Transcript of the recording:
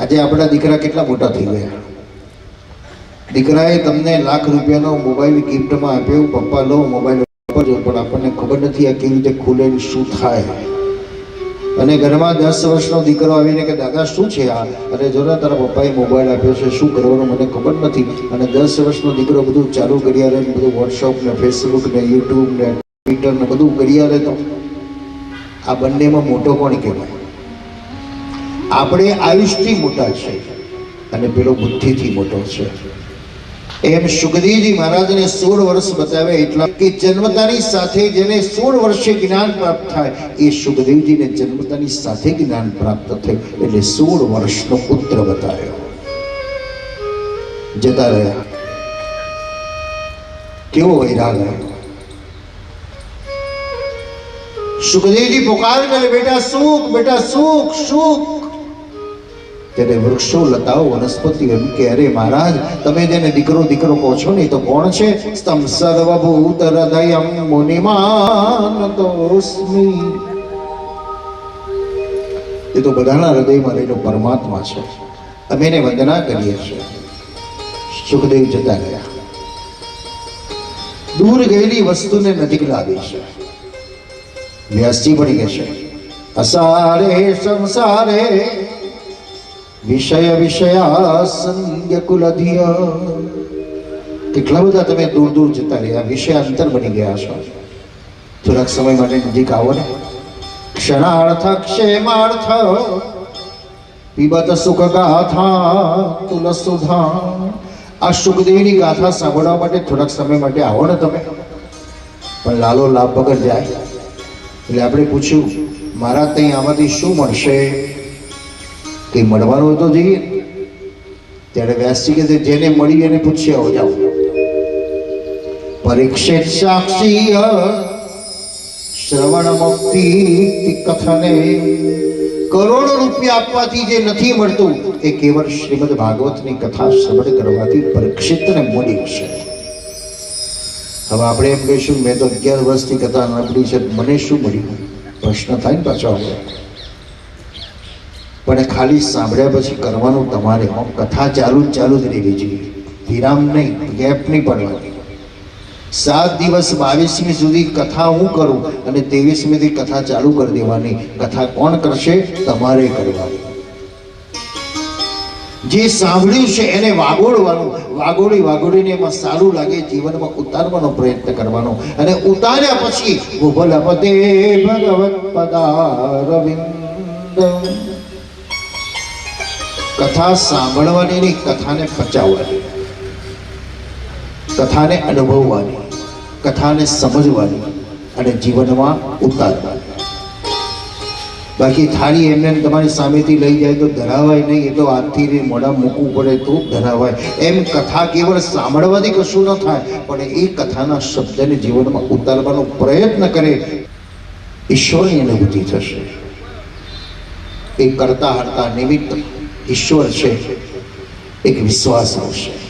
આજે આપણા દીકરા કેટલા મોટા થઈ ગયા. દીકરાએ તમને લાખ રૂપિયાનો મોબાઈલ ગિફ્ટમાં આપ્યો, પપ્પા લો મોબાઈલ વાપરજો પણ આપણને ખબર નથી આ કેવી રીતે ખુલે શું થાય. અને ઘરમાં દસ વર્ષનો દીકરો આવીને કે, દાદા, શું છે આ? અને જો તારા પપ્પાએ મોબાઈલ આપ્યો છે, શું કરવાનું મને ખબર નથી. અને દસ વર્ષનો દીકરો બધું ચાલુ કરી આવે બધું વોટ્સઅપ ને ફેસબુક ને યુટ્યુબ ને ટ્વિટર ને બધું કરી આવે તો. આ બંનેમાં મોટો કોણ કહેવાય? આપણે આયુષથી મોટા છે અને પેલો બુદ્ધિથી મોટો છે. એમ સુખદેવજી મહારાજને સોળ વર્ષ બતાવે એટલા કે જન્મતાની સાથે જેને સોળ વર્ષે જ્ઞાન પ્રાપ્ત થાય, એ સુખદેવજીને જન્મતાની સાથે જ્ઞાન પ્રાપ્ત થયું એટલે સોળ વર્ષનો પુત્ર બતાવ્યો. જતા રહ્યા. કેવો વૈરાગ સુખદેવજી પોકાર કરે, બેટા, સુખ બેટા, સુખ સુખ. ત્યારે વૃક્ષો લતાઓ વનસ્પતિઓ એમ કે, અરે મહારાજ, તમે જેને દીકરો દીકરો કહો છો ને તો કોણ છે? સ્તમ સર્વભૂત હૃદયમ મુનિમાન દોસ્મી એ તો બધાના હૃદયમાં રહેલો પરમાત્મા છે. અમે એને વંદના કરીએ છીએ. સુખદેવ જતા ગયા દૂર ગયેલી વસ્તુને નજીક લાવી છે. વ્યાસજી પડી ગયા છે. અસારે સંસારે વિષય વિષયા સંજ્ઞ કુલધિય કેટલા બધા તમે દૂર દૂર જતા રહ્યા વિષય અંતર બની ગયા છો. થોડાક સમય માટે નજીક આવો ને. ક્ષણાર્થ ક્ષેમાર્થ પીબત સુખ ગાથા તુલ સુધા આ સુખદેવની ગાથા સાંભળવા માટે થોડાક સમય માટે આવો ને તમે. પણ લાલો લાભ વગર જાય. એટલે આપણે પૂછ્યું, મારા ત્યાં આમાંથી શું મળશે? કંઈ મળવાનું હતો તો જઈએ. ત્યારે વ્યાસજી કે જેને મળી એને પૂછ્યા આવો જાઓ. પરીક્ષિત સાક્ષી શ્રવણ મુક્તિ કથને કરોડો રૂપિયા આપવાથી જે નથી મળતું, એ કેવળ શ્રીમદ ભાગવતની કથા શ્રવણ કરવાથી પરીક્ષિતને મળી છે. હવે આપણે એમ કહીશું, મેં તો અગિયાર વર્ષથી કથા સાંભળી છે, મને શું મળ્યું? પ્રશ્ન થાય ને પાછો. આપણે પણ ખાલી સાંભળ્યા પછી કરવાનું તમારે કથા ચાલુ ચાલુ જ રહેવી જોઈએ વિરામ નહીં, ગેપ નહીં પડવાની સાત દિવસ બાવીસમી સુધી કથા હું કરું અને ત્રેવીસમીથી કથા ચાલુ કરી દેવાની. કથા કોણ કરશે? તમારે કરવાની. જે સાંભળ્યું છે એને વાગોડવાનું વાગોડી વાગોડીને એમાં સારું લાગે, જીવનમાં ઉતારવાનો પ્રયત્ન કરવાનો. અને ઉતાર્યા પછી ભૂભલપતે ભગવત પદારવિંદ કથા સાંભળવાની નહીં, કથાને પચાવવાની. કથાને અનુભવવાની, કથાને સમજવાની અને જીવનમાં ઉતારવાની. બાકી થાળી એમને તમારી સામેથી લઈ જાય તો ધરાવાય નહીં, એ તો હાથથી મોઢા મૂકવું પડે તો ધરાવાય. એમ કથા કેવળ સાંભળવાથી કશું ન થાય, પણ એ કથાના શબ્દને જીવનમાં ઉતારવાનો પ્રયત્ન કરે, ઈશ્વરની અનુભૂતિ થશે. એ કરતા હરતા નિમિત્ત ઈશ્વર છે એક વિશ્વાસ આવશે